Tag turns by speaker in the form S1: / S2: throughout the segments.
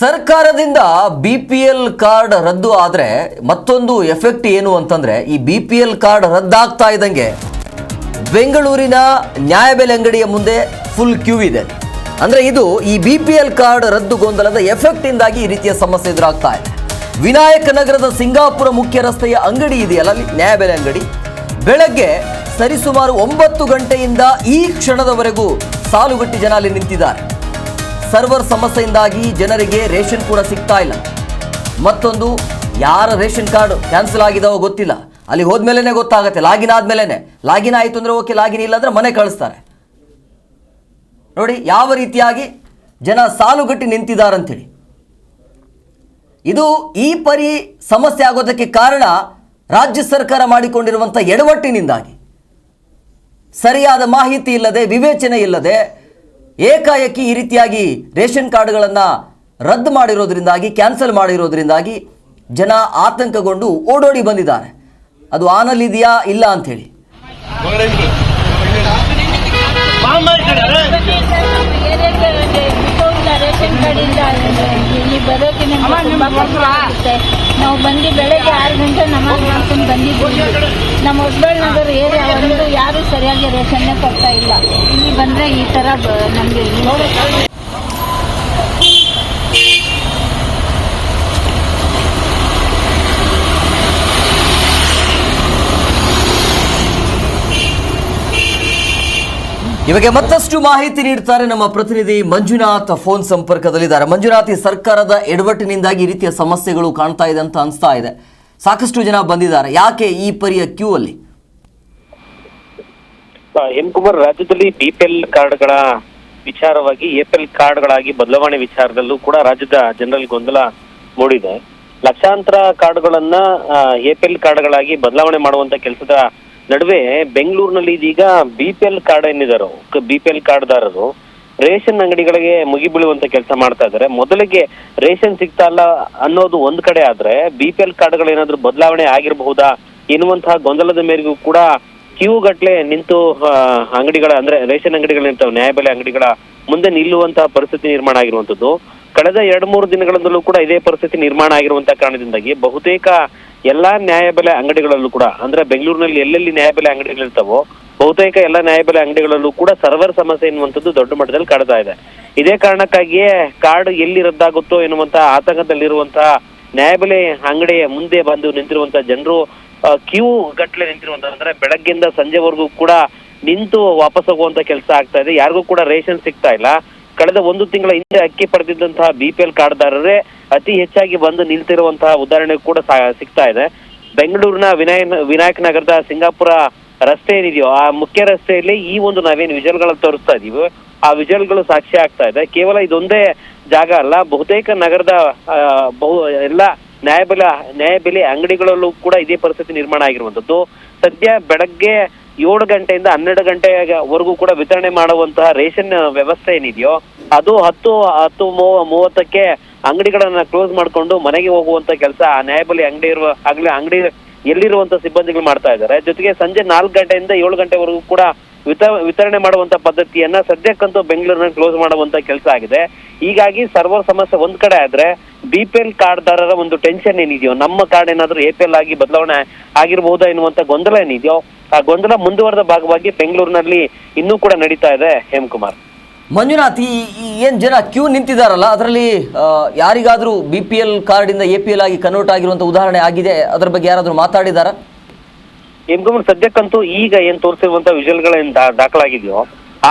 S1: ಸರ್ಕಾರದಿಂದ B P L card ರದ್ದು ಆದರೆ ಮತ್ತೊಂದು ಎಫೆಕ್ಟ್ ಏನು ಅಂತಂದ್ರೆ ಈ ಬಿ ಪಿ ಎಲ್ ಕಾರ್ಡ್ ರದ್ದಾಗ್ತಾ ಇದ್ದಂಗೆ ಬೆಂಗಳೂರಿನ ನ್ಯಾಯಬೆಲೆ ಅಂಗಡಿಯ ಮುಂದೆ ಫುಲ್ ಕ್ಯೂ ಇದೆ. ಅಂದ್ರೆ ಇದು ಈ ಬಿ ಪಿ ಎಲ್ ಕಾರ್ಡ್ ರದ್ದು ಗೊಂದಲದ ಎಫೆಕ್ಟ್ ಇಂದಾಗಿ ಈ ರೀತಿಯ ಸಮಸ್ಯೆ ಎದುರಾಗ್ತಾ ಇದೆ. ವಿನಾಯಕ ನಗರದ ಸಿಂಗಾಪುರ ಮುಖ್ಯ ರಸ್ತೆಯ ಅಂಗಡಿ ಇದೆಯಲ್ಲ ಅಲ್ಲಿ ನ್ಯಾಯಬೆಲೆ ಅಂಗಡಿ. ಬೆಳಗ್ಗೆ ಸರಿಸುಮಾರು ಒಂಬತ್ತು ಗಂಟೆಯಿಂದ ಈ ಕ್ಷಣದವರೆಗೂ ಸಾಲುಗಟ್ಟಿ ಜನ ಅಲ್ಲಿ ನಿಂತಿದ್ದಾರೆ. ಸರ್ವರ್ ಸಮಸ್ಯೆಯಿಂದಾಗಿ ಜನರಿಗೆ ರೇಷನ್ ಕೂಡ ಸಿಗ್ತಾ ಇಲ್ಲ. ಮತ್ತೊಂದು, ಯಾರ ರೇಷನ್ ಕಾರ್ಡ್ ಕ್ಯಾನ್ಸಲ್ ಆಗಿದವೋ ಗೊತ್ತಿಲ್ಲ. ಅಲ್ಲಿ ಹೋದ್ಮೇಲೆ ಗೊತ್ತಾಗುತ್ತೆ. ಲಾಗಿನ್ ಆದ್ಮೇಲೆ ಲಾಗಿನ್ ಆಯಿತು ಅಂದ್ರೆ ಓಕೆ, ಲಾಗಿನ್ ಇಲ್ಲ ಅಂದ್ರೆ ಮನೆ ಕಳಿಸ್ತಾರೆ. ನೋಡಿ, ಯಾವ ರೀತಿಯಾಗಿ ಜನ ಸಾಲುಗಟ್ಟಿ ನಿಂತಿದ್ದಾರಂತೇಳಿ ಇದು ಈ ಪರಿ ಸಮಸ್ಯೆ ಆಗೋದಕ್ಕೆ ಕಾರಣ ರಾಜ್ಯ ಸರ್ಕಾರ ಮಾಡಿಕೊಂಡಿರುವಂಥ ಎಡವಟ್ಟಿನಿಂದಾಗಿ. ಸರಿಯಾದ ಮಾಹಿತಿ ಇಲ್ಲದೆ, ವಿವೇಚನೆ ಇಲ್ಲದೆ ಏಕಾಏಕಿ ಈ ರೀತಿಯಾಗಿ ರೇಷನ್ ಕಾರ್ಡ್ಗಳನ್ನು ರದ್ದು ಮಾಡಿರೋದ್ರಿಂದಾಗಿ ಕ್ಯಾನ್ಸಲ್ ಮಾಡಿರೋದ್ರಿಂದಾಗಿ ಜನ ಆತಂಕಗೊಂಡು ಓಡೋಡಿ ಬಂದಿದ್ದಾರೆ. ಅದು ಆನಲ್ಲಿದೆಯಾ ಇಲ್ಲ ಅಂಥೇಳಿ.
S2: ಹೇಳಿ ಬರೋಕೆ ನಮ್ಗೆ ನಾವು ಬಂದು ಬೆಳಗ್ಗೆ ಆರು ಗಂಟೆ ನಮಾಜ್ ಮಾಡ್ಕೊಂಡು ಬಂದಿದ್ದೀವಿ. ನಮ್ಮ ಹೊಸಬಾಳ್ ನಗರ ಏರಿಯಾ ಒಂದು ಯಾರು ಸರಿಯಾಗಿ ರೇಷನ್ನೇ ಕೊಡ್ತಾ ಇಲ್ಲ. ಇಲ್ಲಿ ಬಂದ್ರೆ ಈ ತರ ನಮಗೆ ನಮ್ಗೆ
S1: ಇವಾಗ ಮತ್ತಷ್ಟು ಮಾಹಿತಿ ನೀಡ್ತಾರೆ ನಮ್ಮ ಪ್ರತಿನಿಧಿ ಮಂಜುನಾಥ್ ಫೋನ್ ಸಂಪರ್ಕದಲ್ಲಿದ್ದಾರೆ. ಮಂಜುನಾಥ್ ಸರ್ಕಾರದ ಎಡವಟ್ಟಿನಿಂದಾಗಿ ರೀತಿಯ ಸಮಸ್ಯೆಗಳು ಕಾಣ್ತಾ ಇದೆ ಅಂತ ಅನಿಸ್ತಾ ಇದೆ. ಸಾಕಷ್ಟು ಜನ ಬಂದಿದ್ದಾರೆ. ಯಾಕೆ ಈ ಪರಿಯ ಕ್ಯೂ ಅಲ್ಲಿ?
S3: ಹೆಮ್ಕುಮಾರ್ ಕುಮಾರ್ ರಾಜ್ಯದಲ್ಲಿ ಬಿಪಿಎಲ್ ಕಾರ್ಡ್ಗಳ ವಿಚಾರವಾಗಿ ಎಪಿಎಲ್ ಕಾರ್ಡ್ಗಳಾಗಿ ಬದಲಾವಣೆ ವಿಚಾರದಲ್ಲೂ ಕೂಡ ರಾಜ್ಯದ ಜನರಲ್ ಗೊಂದಲ ಮೂಡಿದೆ. ಲಕ್ಷಾಂತರ ಕಾರ್ಡ್ಗಳನ್ನ ಎಪಿಎಲ್ ಕಾರ್ಡ್ಗಳಾಗಿ ಬದಲಾವಣೆ ಮಾಡುವಂತ ಕೆಲಸದ ನಡುವೆ ಬೆಂಗಳೂರಿನಲ್ಲಿ ಇದೀಗ ಬಿಪಿಎಲ್ ಕಾರ್ಡ್ ಏನಿದಾರೋ ಬಿಪಿಎಲ್ ಕಾರ್ಡ್ದಾರರು ರೇಷನ್ ಅಂಗಡಿಗಳಿಗೆ ಮುಗಿಬೀಳುವಂತ ಕೆಲಸ ಮಾಡ್ತಾ ಇದ್ದಾರೆ. ಮೊದಲಿಗೆ ರೇಷನ್ ಸಿಗ್ತಾ ಇಲ್ಲ ಅನ್ನೋದು ಒಂದ್ ಕಡೆ ಆದ್ರೆ ಬಿಪಿಎಲ್ ಕಾರ್ಡ್ಗಳು ಏನಾದ್ರೂ ಬದಲಾವಣೆ ಆಗಿರಬಹುದಾ ಎನ್ನುವಂತಹ ಗೊಂದಲದ ಮೇರೆಗೂ ಕೂಡ ಕ್ಯೂ ಗಟ್ಲೆ ನಿಂತು ಅಂಗಡಿಗಳ ಅಂದ್ರೆ ರೇಷನ್ ಅಂಗಡಿಗಳು ನ್ಯಾಯಬೆಲೆ ಅಂಗಡಿಗಳ ಮುಂದೆ ನಿಲ್ಲುವಂತಹ ಪರಿಸ್ಥಿತಿ ನಿರ್ಮಾಣ ಆಗಿರುವಂತದ್ದು ಕಳೆದ ಎರಡ್ ಮೂರು ದಿನಗಳಿಂದಲೂ ಕೂಡ ಇದೇ ಪರಿಸ್ಥಿತಿ ನಿರ್ಮಾಣ ಆಗಿರುವಂತಹ ಕಾರಣದಿಂದಾಗಿ ಬಹುತೇಕ ಎಲ್ಲಾ ನ್ಯಾಯಬೆಲೆ ಅಂಗಡಿಗಳಲ್ಲೂ ಕೂಡ, ಅಂದ್ರೆ ಬೆಂಗಳೂರಿನಲ್ಲಿ ಎಲ್ಲೆಲ್ಲಿ ನ್ಯಾಯಬೆಲೆ ಅಂಗಡಿಗಳಿರ್ತಾವೋ ಬಹುತೇಕ ಎಲ್ಲ ನ್ಯಾಯಬೆಲೆ ಅಂಗಡಿಗಳಲ್ಲೂ ಕೂಡ ಸರ್ವರ್ ಸಮಸ್ಯೆ ಎನ್ನುವಂಥದ್ದು ದೊಡ್ಡ ಮಟ್ಟದಲ್ಲಿ ಕಾಡ್ತಾ ಇದೆ. ಇದೇ ಕಾರಣಕ್ಕಾಗಿಯೇ ಕಾರ್ಡ್ ಎಲ್ಲಿ ರದ್ದಾಗುತ್ತೋ ಎನ್ನುವಂತಹ ಆತಂಕದಲ್ಲಿರುವಂತಹ ನ್ಯಾಯಬೆಲೆ ಅಂಗಡಿಯ ಮುಂದೆ ಬಂದು ನಿಂತಿರುವಂತಹ ಜನರು ಕ್ಯೂ ಗಟ್ಟಲೆ ನಿಂತಿರುವಂತ ಅಂದ್ರೆ ಬೆಳಗ್ಗೆಯಿಂದ ಸಂಜೆವರೆಗೂ ಕೂಡ ನಿಂತು ವಾಪಸ್ ಹೋಗುವಂತ ಕೆಲಸ ಆಗ್ತಾ ಇದೆ. ಯಾರಿಗೂ ಕೂಡ ರೇಷನ್ ಸಿಗ್ತಾ ಇಲ್ಲ. ಕಳೆದ ಒಂದು ತಿಂಗಳ ಹಿಂದೆ ಅಕ್ಕಿ ಪಡೆದಿದ್ದಂತಹ ಬಿ ಪಿ ಎಲ್ ಕಾರ್ಡ್ದಾರರೇ ಅತಿ ಹೆಚ್ಚಾಗಿ ಬಂದು ನಿಲ್ತಿರುವಂತಹ ಉದಾಹರಣೆ ಕೂಡ ಸಿಗ್ತಾ ಇದೆ. ಬೆಂಗಳೂರಿನ ವಿನಾಯ ವಿನಾಯಕ ನಗರದ ಸಿಂಗಾಪುರ ರಸ್ತೆ ಏನಿದೆಯೋ ಆ ಮುಖ್ಯ ರಸ್ತೆಯಲ್ಲಿ ಈ ಒಂದು ನಾವೇನು ವಿಜಲ್ಗಳನ್ನ ತೋರಿಸ್ತಾ ಇದೀವಿ, ಆ ವಿಜಲ್ಗಳು ಸಾಕ್ಷಿ ಆಗ್ತಾ ಇದೆ. ಕೇವಲ ಇದೊಂದೇ ಜಾಗ ಅಲ್ಲ, ಬಹುತೇಕ ನಗರದ ಬಹು ಎಲ್ಲ ನ್ಯಾಯಬೆಲೆ ನ್ಯಾಯಬೆಲೆ ಅಂಗಡಿಗಳಲ್ಲೂ ಕೂಡ ಇದೇ ಪರಿಸ್ಥಿತಿ ನಿರ್ಮಾಣ ಆಗಿರುವಂತದ್ದು ಸದ್ಯ ಬೆಳಗ್ಗೆ ಏಳು ಗಂಟೆಯಿಂದ ಹನ್ನೆರಡು ಗಂಟೆವರೆಗೂ ಕೂಡ ವಿತರಣೆ ಮಾಡುವಂತಹ ರೇಷನ್ ವ್ಯವಸ್ಥೆ ಏನಿದೆಯೋ, ಅದು ಹತ್ತು ಹತ್ತು, ಮೂವ- ಮೂವತ್ತಕ್ಕೆ ಅಂಗಡಿಗಳನ್ನ ಕ್ಲೋಸ್ ಮಾಡ್ಕೊಂಡು ಮನೆಗೆ ಹೋಗುವಂತ ಕೆಲಸ, ಆ ನ್ಯಾಯಬಲಿ ಅಂಗಡಿ ಇರುವ, ಆಗ್ಲಿ, ಅಂಗಡಿ ಎಲ್ಲಿರುವಂತ ಸಿಬ್ಬಂದಿಗಳು ಮಾಡ್ತಾ ಇದ್ದಾರೆ. ಜೊತೆಗೆ ಸಂಜೆ ನಾಲ್ಕು ಗಂಟೆಯಿಂದ ಏಳು ಗಂಟೆವರೆಗೂ ಕೂಡ ವಿತ, ವಿತರಣೆ ಮಾಡುವಂತ ಪದ್ಧತಿಯನ್ನ ಸದ್ಯಕ್ಕಂತೂ ಬೆಂಗಳೂರಿನ ಕ್ಲೋಸ್ ಮಾಡುವಂತ ಕೆಲಸ ಆಗಿದೆ. ಹೀಗಾಗಿ ಸರ್ವರ್ ಸಮಸ್ಯೆ ಒಂದ್ ಕಡೆ ಆದ್ರೆ ಬಿ ಪಿ ಎಲ್ ಕಾರ್ಡ್ದಾರರ ಒಂದು ಟೆನ್ಷನ್ ಏನಿದೆಯೋ, ನಮ್ಮ ಕಾರ್ಡ್ ಏನಾದ್ರೂ ಎ ಪಿ ಎಲ್ ಆಗಿ ಬದಲಾವಣೆ ಆಗಿರಬಹುದಾ ಎನ್ನುವಂತ ಗೊಂದಲ ಏನಿದೆಯೋ ಆ ಗೊಂದಲ ಮುಂದುವರೆದ ಭಾಗವಾಗಿ ಬೆಂಗಳೂರಿನಲ್ಲಿ ಇನ್ನೂ ಕೂಡ ನಡೀತಾ ಇದೆ ಹೇಮಕುಮಾರ್
S1: ಮಂಜುನಾಥ್ ಈ ಏನ್ ಜನ ಕ್ಯೂ ನಿಂತಿದಾರಲ್ಲ ಅದರಲ್ಲಿ ಯಾರಿಗಾದ್ರೂ ಬಿ ಪಿ ಎಲ್ ಕಾರ್ಡಿಂದ ಎ ಪಿ ಎಲ್ ಆಗಿ ಕನ್ವರ್ಟ್ ಆಗಿರುವಂಥ ಉದಾಹರಣೆ ಆಗಿದೆ ಅದರ ಬಗ್ಗೆ ಯಾರಾದರೂ ಮಾತಾಡಿದಾರಾ?
S3: ಹೇಮಕುಮಾರ್ ಸದ್ಯಕ್ಕಂತೂ ಈಗ ಏನ್ ತೋರಿಸಿರುವಂತ ವಿಜಲ್ಗಳೇನ್ ದಾಖಲಾಗಿದೆಯೋ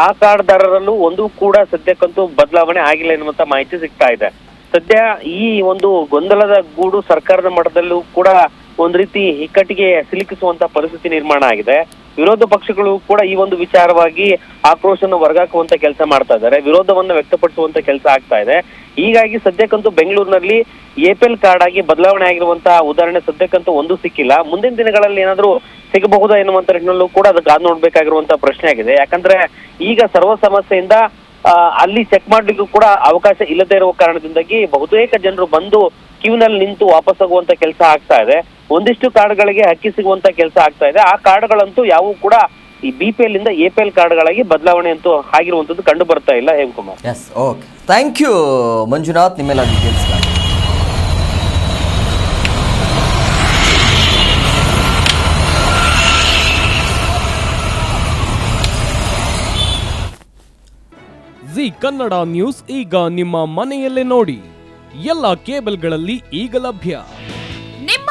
S3: ಆ ಕಾರ್ಡ್ದಾರರಲ್ಲೂ ಒಂದು ಕೂಡ ಸದ್ಯಕ್ಕಂತೂ ಬದಲಾವಣೆ ಆಗಿಲ್ಲ ಎನ್ನುವಂತ ಮಾಹಿತಿ ಸಿಗ್ತಾ ಇದೆ. ಸದ್ಯ ಈ ಒಂದು ಗೊಂದಲದ ಗೂಡು ಸರ್ಕಾರದ ಮಟ್ಟದಲ್ಲೂ ಕೂಡ ಒಂದ್ ರೀತಿ ಇಕ್ಕಟ್ಟಿಗೆ ಸಿಲುಕಿಸುವಂತ ಪರಿಸ್ಥಿತಿ ನಿರ್ಮಾಣ ಆಗಿದೆ. ವಿರೋಧ ಪಕ್ಷಗಳು ಕೂಡ ಈ ಒಂದು ವಿಚಾರವಾಗಿ ಆಕ್ರೋಶವನ್ನು ವರ್ಗಾಕುವಂತ ಕೆಲಸ ಮಾಡ್ತಾ ಇದ್ದಾರೆ. ವಿರೋಧವನ್ನು ವ್ಯಕ್ತಪಡಿಸುವಂತ ಕೆಲಸ ಆಗ್ತಾ ಇದೆ. ಹೀಗಾಗಿ ಸದ್ಯಕ್ಕಂತೂ ಬೆಂಗಳೂರಿನಲ್ಲಿ ಎಪಿಎಲ್ ಕಾರ್ಡ್ ಆಗಿ ಬದಲಾವಣೆ ಆಗಿರುವಂತಹ ಉದಾಹರಣೆ ಸದ್ಯಕ್ಕಂತೂ ಒಂದು ಸಿಕ್ಕಿಲ್ಲ. ಮುಂದಿನ ದಿನಗಳಲ್ಲಿ ಏನಾದ್ರೂ ಸಿಗಬಹುದಾ ಎನ್ನುವಂತ ನಿಟ್ಟಿನಲ್ಲೂ ಕೂಡ ಅದು ಕಾದು ನೋಡ್ಬೇಕಾಗಿರುವಂತ ಪ್ರಶ್ನೆ ಆಗಿದೆ. ಯಾಕಂದ್ರೆ ಈಗ ಸರ್ವ ಸಮಸ್ಯೆಯಿಂದ ಅಲ್ಲಿ ಚೆಕ್ ಮಾಡ್ಲಿಕ್ಕೂ ಕೂಡ ಅವಕಾಶ ಇಲ್ಲದೆ ಇರುವ ಕಾರಣದಿಂದಾಗಿ ಬಹುತೇಕ ಜನರು ಬಂದು ಕ್ಯೂನಲ್ಲಿ ನಿಂತು ವಾಪಸ್ ಹೋಗುವಂತ ಕೆಲಸ ಆಗ್ತಾ ಇದೆ. ಒಂದಿಷ್ಟು ಕಾರ್ಡ್ಗಳಿಗೆ ಹಕ್ಕಿ ಸಿಗುವಂತ ಕೆಲಸ ಆಗ್ತಾ ಇದೆ. ಆ ಕಾರ್ಡ್ಗಳಂತೂ ಯಾವೂ ಕೂಡ ಈ ಬಿ ಪಿ ಎಲ್ ಇಂದ ಎ ಪಿ ಎಲ್ ಕಾರ್ಡ್ಗಳಾಗಿ ಬದಲಾವಣೆ ಅಂತೂ ಆಗಿರುವಂತದ್ದು ಕಂಡು ಬರ್ತಾ ಇಲ್ಲ Hemakumar
S1: S okay thank you Manjunath. ನಿಮ್ಮೆಲ್ಲ ಡೀಟೇಲ್ಸ್
S4: ಜಿ ಕನ್ನಡ ನ್ಯೂಸ್ ಈಗ ನಿಮ್ಮ ಮನೆಯಲ್ಲೇ ನೋಡಿ. ಎಲ್ಲ ಕೇಬಲ್ಗಳಲ್ಲಿ ಈಗ ಲಭ್ಯ.